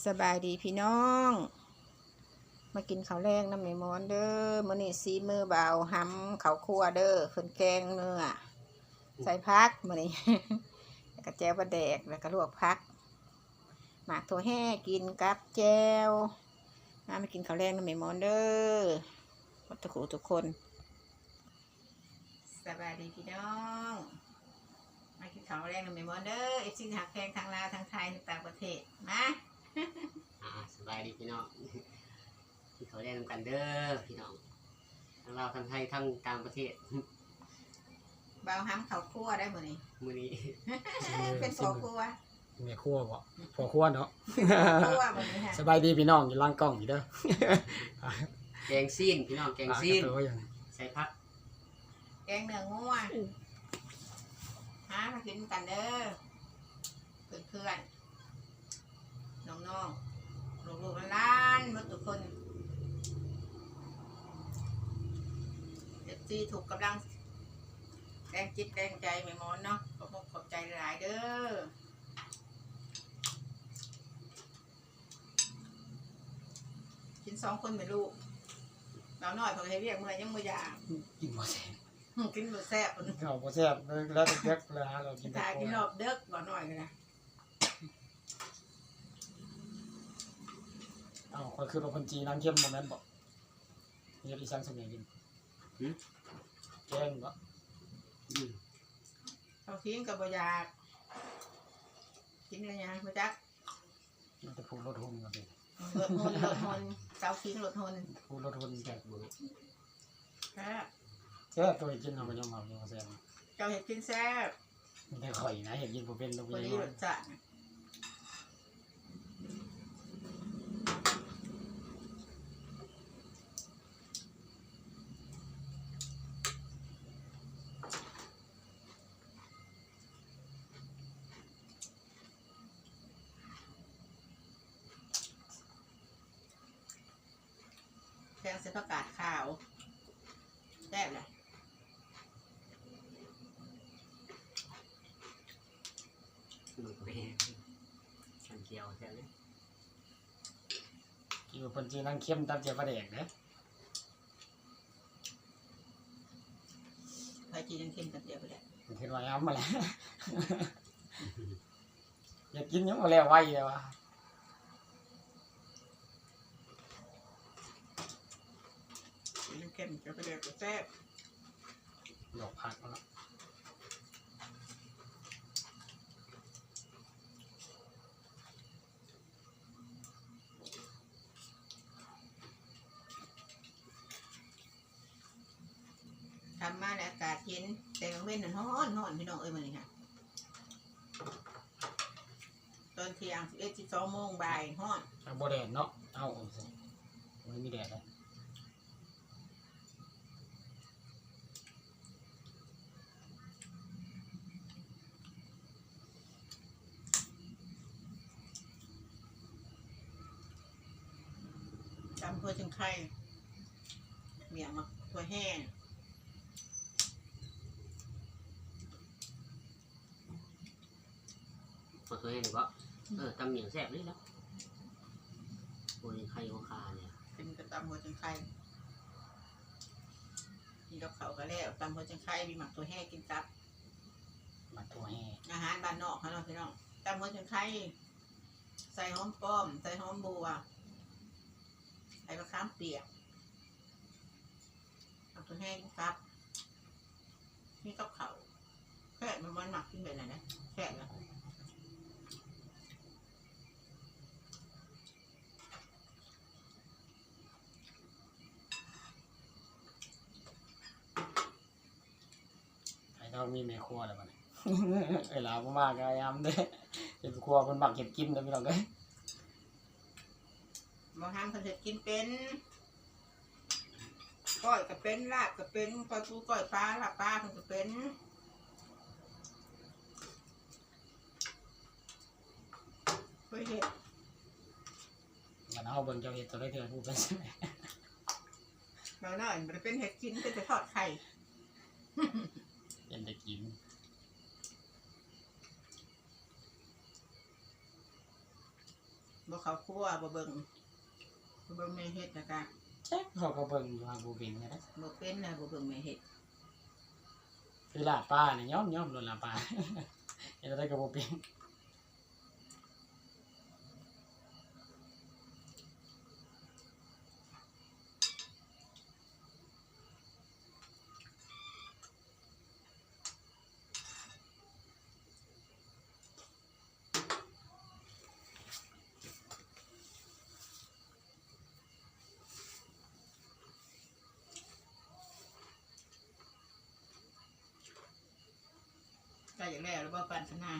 สบายดีพี่น้อง มากินข้าวแรงน้ำในมอนเด้อมื้อนี้ซีมือเบาหำข้าวคั่วเด้อเพิ่นแกงเนื้อใส่พักมื้อนี้แล้วก็แจวบะแดกแล้วก็ลวกพัก หมากถั่วแห้กินกับแจวมามากินข้าวแรงน้ำในมอนเด้อหมดทุกคนทุกคน สบายดีพี่น้องมากินข้าวแรงน้ำในมอนเด้อเอฟซีหักแพงทางลาวทางไทยต่างประเทศมา อ่าสบายดีพี่น้องที่เขาเรียนกันเด้อพี่น้องทั้งเราวทั้งไทยทั้งต่างประเทศเบาห้ำเขาวคั่วได้หมดนี่มื้อนี้เป็นตัวคั่วเมียครัวบ่พอครัวเนาะคั่วหมดนี่ค่ะสบายดีพี่น้องอยู่ล่างกล้องอยู่เด้อแกงซีนพี่น้องแกงซีนปลากระตัวอย่างใส่ผักแกงเนื้องัวหามากินกันเด้อเพื่อนเพื่อนๆน้องๆลูกๆหล้านๆหมดทุกคน เด็กที่ถูกกำลังแรงจิตแรงใจไม่มอนเนาะขอบคุณขอบใจหลายๆเด้อกินสองคนไม่ลูกเราหน่อยเพอให้เรียกเมื่อยยังมือยางกินบ่แซ่บกินหมดแซ่บเราบ่แซ่บแล้วแต่เด็กแล้วหาเรากินแต่ถ่ายคกินรรัอวบเด็กบ่หน่อยเลยนะเอ้าคนคือเป็นคนจีนน้ำเข้มบ่แม่นบ่เฮ็ดอีสานสมัยกิน แกงบ่อืมเขาทิ้งกับบอยากกินอะไรยังมาจักมันจะพูดรถหุ่นกันดิรถหนรถหนเสาทิ้งรถหนพูดรถหุ่นแซ่บบ่แซ่บแซ่บตัวกินเอาไปยังเมาอยู่แซ่บเจ้าเห็ดกินแซ่บมันได้ข่อยนะเห็นกินบ่เป็นตัววันนี้นี้ รสจัด แกงเสผักกาดขาวแซ่บเลยมันก็แห้งฉันเกียวแค่นี้กินกับคนจีนน้ำเข้มตามเจียวปลาแดกเด้อไฟจีนยังเค็มกันเดียวไปเลยมันคือว่าย้ำมาแล้ว อยากกินยังบ่แล้วไว้เลยว่ะ จีนยังเค็มจะไปเดียวก็แซ่บดอกผักแล้วทำมาแล้วอากาศเย็นแต่กลางเว้นนั่นฮ้อนฮ้อนพี่น้องเอ้ยมันนี่ค่ะตอนเที่ยงสิบเอ็ดสิบสองโมงบ่ายฮ้อนเอาบ่แดดเนาะ เอาเอาสิมันมีแดดเลย จำเพื่อจึงไข่เมียงมาถั่วแห้งพอตัวเองก็เออตำเหนียวแซ่บเลยแล้วโอ้ยไข่ของคาเนี่ยกินกับตำหัวจึงไข่กินกับเขาวก็แล้วตำหัวจึงไข่มีหมักถั่วแห้งกินกับมาตัวแห้อาหารบ้านนอกเขาเนาะพี่น้องตำหัวจึงไข่ใส่หอมป้อม ใส่หอมบัวใส่มะขามเปียกหมักถั่วแห้งกินกับมีกับเขาแค่มันมันหมักกินแบบไหนนะแค่นะไอ้เรามีแม่ครัวแล้วมันเวลาบ่มากก็ยามเด้เฮ็ดครัวเพิ่นมักเฮ็ดกินเด้อพี่น้องเอ้ย บางทางเพิ่นเฮ็ดกินเป็นก้อยก็เป็นลาบก็เป็นก้อยปูก้อยปลาลาบปลาเพิ่นก็เป็นเคยเฮ็ดมันเอาเบิ่งเจ้าเฮ็ดตัวได้เทื่อผู้เป็นบางน้อยมันเป็นเฮ็ดกินเป็นแต่ทอดไข่ เป็นได้กินบ่เขาคั่วบ่เบิ่งบ่ เบิ่งแม่เฮ็ดนะกะแจ๊กเขาก็เบิ่งอยู่ว่าบ่เป็นนะบ่เป็นนะบ่เบิ่งแม่เฮ็ดคือลาป้าเนี่ยย่อมย่อมโดนลาป้าเฮ็ดได้ก็บ่เป็น อย่างแล้วแล้วบ่ปันชนะ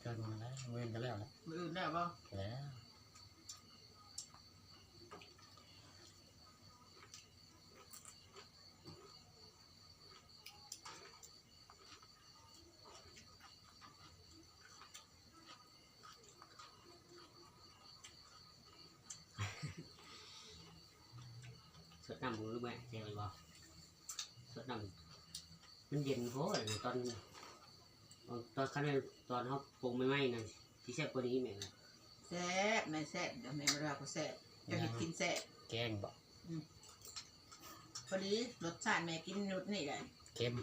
เกินมาแล้วเว้นกันแล้วแหละมื้ออื่นแล้วบ่แล้วสดน้ำรู้ไหมเจ๊มันบอกสดน้ำมันเย็นโหเลยตอน ตอนขั้นตอนเขาปรุงไม่ไหม้นั่นที่แซ่บกว่านี้แม่นะแซ่บแม่แซ่บเดี๋ยวแม่บ่ว่าก็แซ่บจะเฮ็ดกินแซ่บแกงบ่พอดีรสชาติแม่กินนุดนี่แหละเค็ม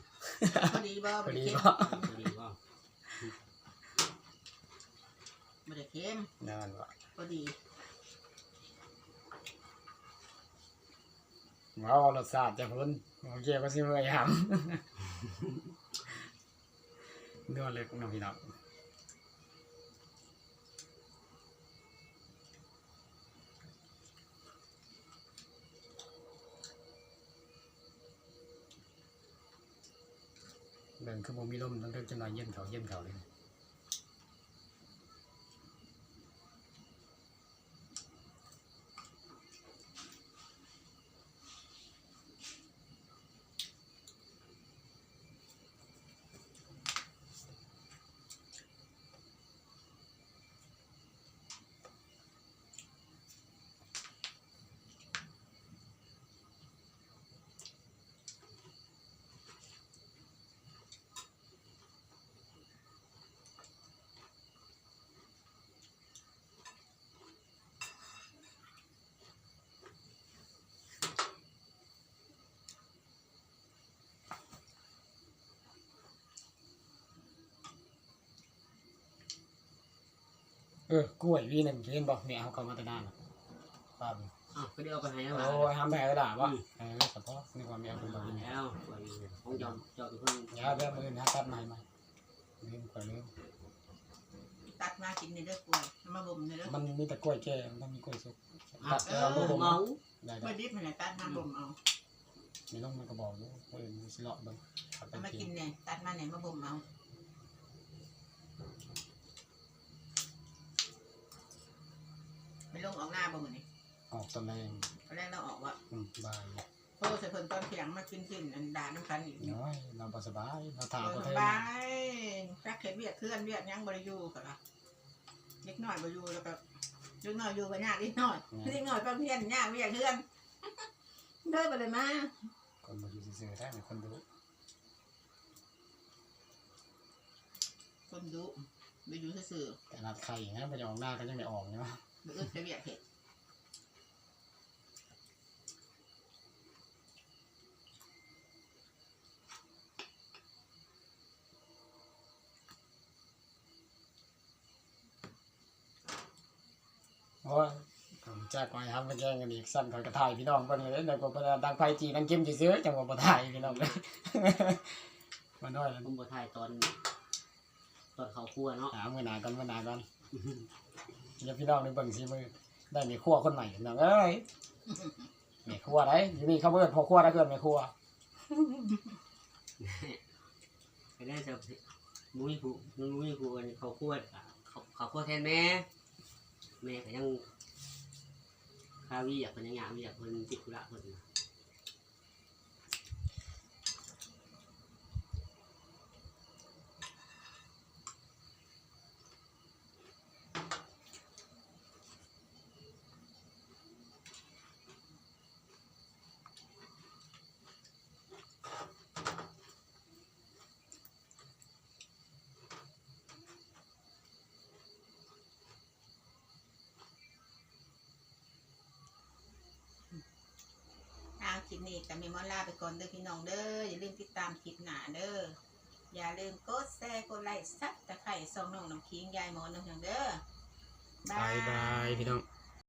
พอดีบ่พอบ่ได้ดีเค็มบ่พอดีว่าบ่ได้เค็มนั่นบ่พอดีว้าวรสชาติจะพุ่นโอเคก็สิเมื่อยหำ เนื้อเล็กน้องพี่น้องเดินคือบ่มีลมต้องเดินจังหน่อนเย็นเขาเย็นเขาเลย เออกล้วยวีหนึ่งเห็นบอกเนี่ยเอาเข้ามาแตะนานน่ะป้าบอ้าวก็ได้เอาไปให้แล้วโอ้ยทำแผลกระดาษวะเออเฉพาะนี่ความยาวเป็นแบบนี้แล้วของยอมจอดอยู่เพิ่งยาวแบบมือนะตัดใหม่ใหม่ลืมก่อนลืมตัดมากินในเด้อกล้วยเอามาบ่มในเด้อมันมีแต่กล้วยแก่มันต้องมีกล้วยสุกอะตัดเอแล้วอบ่บ่มเมาได้กล้วยดิบมันน่ะตัดมาบ่มเอามีต้องมันก็บอกอยู่เออมีสิเลาะเบิ่งตัดเอาไปมากิกินนเนี่ยตัดมาเนี่ยมาบ่มเอา ไม่ลงออกหน้าบ่มื้อนี้ออกตอนแรงตอนแรกเราออกว่าอืมบายโทรใส่เพิ่นตอนเที่ยงมากินกินอันด่าน้ำคันอีกน้อยเราบ่สบายเราถามเอก็อเท่สบายรักเข็ดเวียดเคลื่อนเวียดยังบ่ได้อยู่ก็ล่ะเล็กน้อยบ่อยู่แล้วก็เล็กน้อยอยู่บ่ยากนิดหน่อยเล็กน้อยบางเพียนยากเวียดเคลื่อนเด้อบ่ได้มาคนบ่อยู่ซื่อๆได้เป็นคนดูคนดุบ่อยู่ซื่อแต่นัดไข่นะบ่จะออกหน้าก็ยังไม่ออกเนาะ ๆบ่อึดไปเวียดเฮ็ดโอ้ยผมแจ้กไว้ครับมาแจ้งกันอีกสั้นคอยกระถ่ายพี่น้องเบิ่งเลยเดี๋ยวก็บ่ได้ดังไฟจีนังเกมซื่อๆจังว่าบ่ถ่ายพี่น้องเลยมาน้อยแล้วผมบ่ถ่ายตอน ตอนเขาคั่วเนาะหามือหนาก่อนมือหนาก่อน เดี๋ยวพี่น้องได้เบิ่งสิมือได้มีครัวคนใหม่น้องเอ้ยมีครัวได้อยู่นี่เขาเบิ่งพอครัวได้เกินมีครัวก็ได้จะมุ้ยผูมุ้ยผูเขาคั่วเขาเขาคั่วแทนแม่แม่ก็ยังคาวีอยากเป็นยังหยางอยากเป็นติดกุระเพิ่นน่ะ นี้แต่มีมอนลาไปก่อนเด้อพี่น้องเด้ออย่าลืมติดตามคลิปหนาเด้ออย่าลืมกดแชร์กดไลค์ซับตะไคร่สองน้องน้ำคิงยายหมอนน้องเด้อบายบายพี่น้อง